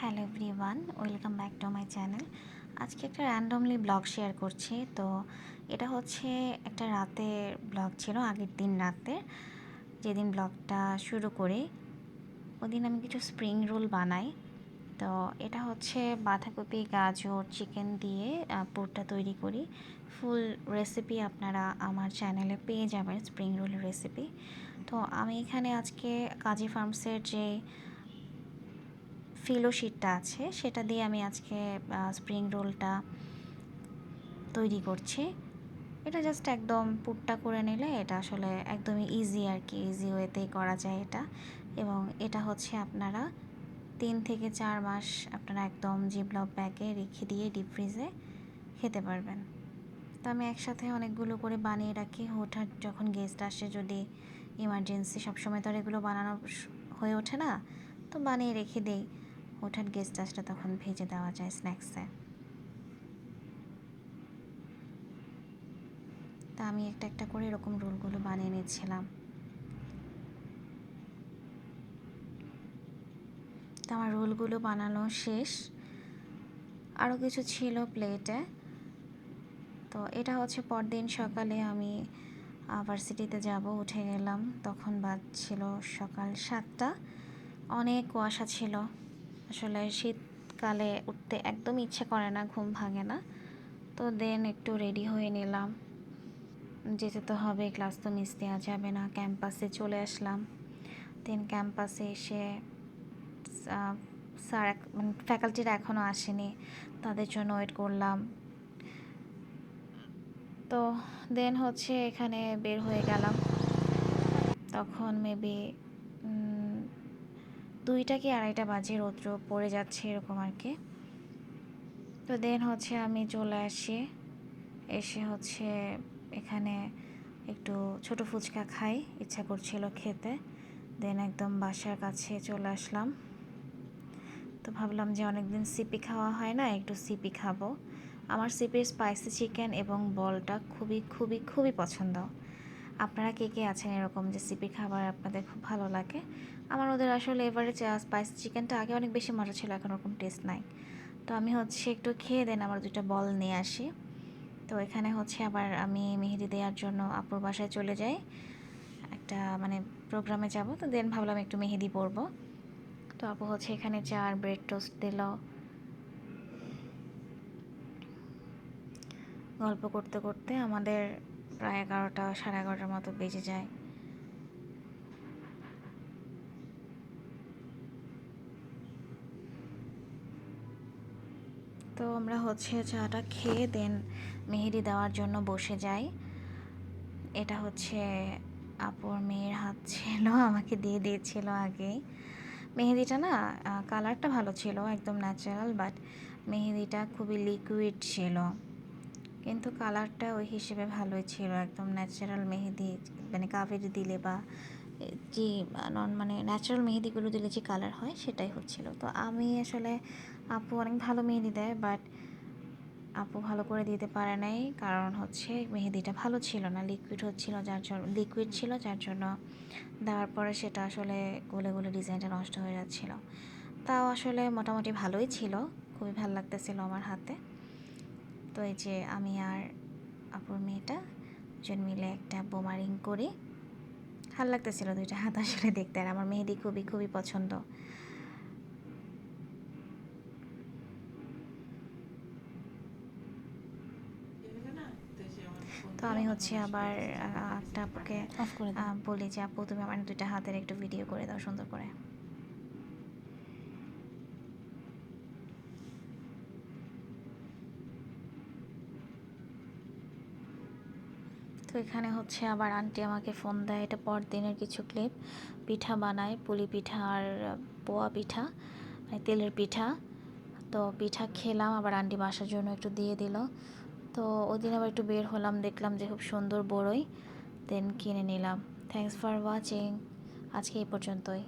Hello everyone, welcome back to my channel. আজকে একটা randomly blog share করছি। তো এটা হচ্ছে একটা রাতের ব্লগ ছিল, আগের দিন রাতের। যেদিন ব্লগটা শুরু করি, ওদিন আমি কিছু স্প্রিং রোল বানাই। তো এটা হচ্ছে বাঁধাকপি, গাজর চিকেন দিয়ে পুরটা তৈরি করি। ফুল রেসিপি আপনারা আমার চ্যানেলে পেয়ে যাবেন স্প্রিং রোলের রেসিপি তো আমি এখানে আজকে কাজী ফার্মসের যে ফিলো শিটটা আছে, সেটা দিয়ে আমি আজকে স্প্রিং রোলটা তৈরি করছি। এটা জাস্ট একদম পুটটা করে নিলে এটা আসলে একদমই ইজি আর কি ইজি ওয়েতেই করা যায় এটা। এবং এটা হচ্ছে আপনারা তিন থেকে চার মাস আপনারা একদম জিপলক ব্যাগে রেখে দিয়ে ডিপ ফ্রিজে খেতে পারবেন। তো আমি একসাথে অনেকগুলো করে বানিয়ে রাখি। হঠাৎ যখন গেস্ট আসে যদি ইমার্জেন্সি সবসময় তো আর এগুলো বানানো হয়ে ওঠে না, তো বানিয়ে রেখে দিই। হঠাৎ গেস্ট আসলে তখন ভেজে দেওয়া যায় স্ন্যাক্সে। তা আমি একটা একটা করে এরকম রোলগুলো বানিয়ে নিচ্ছিলাম। তো আমার রোলগুলো বানানো শেষ। আরও কিছু ছিল প্লেটে। তো এটা হচ্ছে পরদিন সকালে আমি ভার্সিটিতে যাব, উঠে গেলাম। তখন বাজছিল সকাল সাতটা। অনেক কুয়াশা ছিল। আসলে শীতকালে উঠতে একদম ইচ্ছে করে না, ঘুম ভাঙে না। তো দেন একটু রেডি হয়ে নিলাম। যেতে তো হবে ক্লাস তো মিস দেওয়া যাবে না ক্যাম্পাসে চলে আসলাম। দেন ক্যাম্পাসে এসে স্যার মানে ফ্যাকাল্টিরা এখনও আসেনি, তাদের জন্য ওয়েট করলাম। তো দেন হচ্ছে এখানে বের হয়ে গেলাম। তখন মেবি দুইটা কি আড়াইটা বাজে রৌদ্র পড়ে যাচ্ছে এরকম আর কি। তো দেন হচ্ছে আমি চলে আসি, এসে হচ্ছে এখানে একটু ছোট ফুচকা খাই, ইচ্ছা করছিল খেতে। দেন একদম বাসার কাছে চলে আসলাম। তো ভাবলাম যে অনেকদিন সিপি খাওয়া হয় না, একটু সিপি খাব। আমার সিপির স্পাইসি চিকেন এবং বলটা খুবই খুবই খুবই পছন্দ। আপনারা কে কে আছেন এরকম যে সিপি খাবার আপনাদের খুব ভালো লাগে? আমার ওদের আসলে এবারে স্পাইসি চিকেনটা আগে অনেক বেশি মজা ছিল, এখন ওরকম টেস্ট নাই। তো আমি হচ্ছে একটু খেয়ে দেন আমার দুটো বল নিয়ে আসি। তো এখানে হচ্ছে আবার আমি মেহেদি দেওয়ার জন্য আপুর বাসায় চলে যাই। একটা মানে প্রোগ্রামে যাব, তো দেন ভাবলাম একটু মেহেদি পরবো। তো আপু হচ্ছে এখানে চা আর ব্রেড টোস্ট দিল। গল্প করতে করতে আমাদের প্রায় এগারোটা, সাড়ে এগারোটার মতো বেজে যায়। তো আমরা হচ্ছে চাটা খেয়ে দেন মেহেদি দেওয়ার জন্য বসে যাই। এটা হচ্ছে আপুর মেয়ের হাত ছিল, আমাকে দিয়ে দিয়েছিল আগে মেহেদিটা না কালারটা ভালো ছিল, একদম ন্যাচারাল বাট মেহেদিটা খুবই লিকুইড ছিল। কিন্তু কালারটা ওই হিসেবে ভালোই ছিল, একদম ন্যাচারাল মেহেদি মানে কাবেরি দিলে বা যে, নন মানে ন্যাচারাল মেহেদিগুলো দিলে যে কালার হয় সেটাই হচ্ছিল। তো আমি আসলে আপু অনেক ভালো মেহেদি দেয় বাট আপু ভালো করে দিতে পারে নাই, কারণ হচ্ছে মেহেদিটা ভালো ছিল না লিকুইড হচ্ছিল যার জন্য লিকুইড ছিল যার জন্য দেওয়ার পরে সেটা আসলে গলে গলে ডিজাইনটা নষ্ট হয়ে যাচ্ছিল। তাও আসলে মোটামুটি ভালোই ছিল, খুবই ভালো লাগতেছিল আমার হাতে। তো এই যে আমি আর আপুর মেয়েটা দুজন মিলে একটা বোমারিং করি। ভালো লাগতেছিল দুইটা হাত আসলে দেখতে আর আমার মেহেদি খুবই খুবই পছন্দ। তো আমি হচ্ছে আবার একটা আপুকে বলি যে আপু তুমি আমার দুইটা হাতের একটু ভিডিও করে দাও সুন্দর করে। তো এখানে হচ্ছে আবার আন্টি আমাকে ফোন দেয়। এটা পর দিনের কিছু ক্লিপ পিঠা বানায়, পুলি পিঠা আর পোয়া পিঠা মানে তেলের পিঠা। তো পিঠা খেলাম, আবার আন্টি বাসার জন্য একটু দিয়ে দিল। তো ওই দিন আবার একটু বের হলাম, দেখলাম যে খুব সুন্দর বড়ই। দেন কিনে নিলাম। থ্যাংকস ফর ওয়াচিং আজকে এই পর্যন্তই।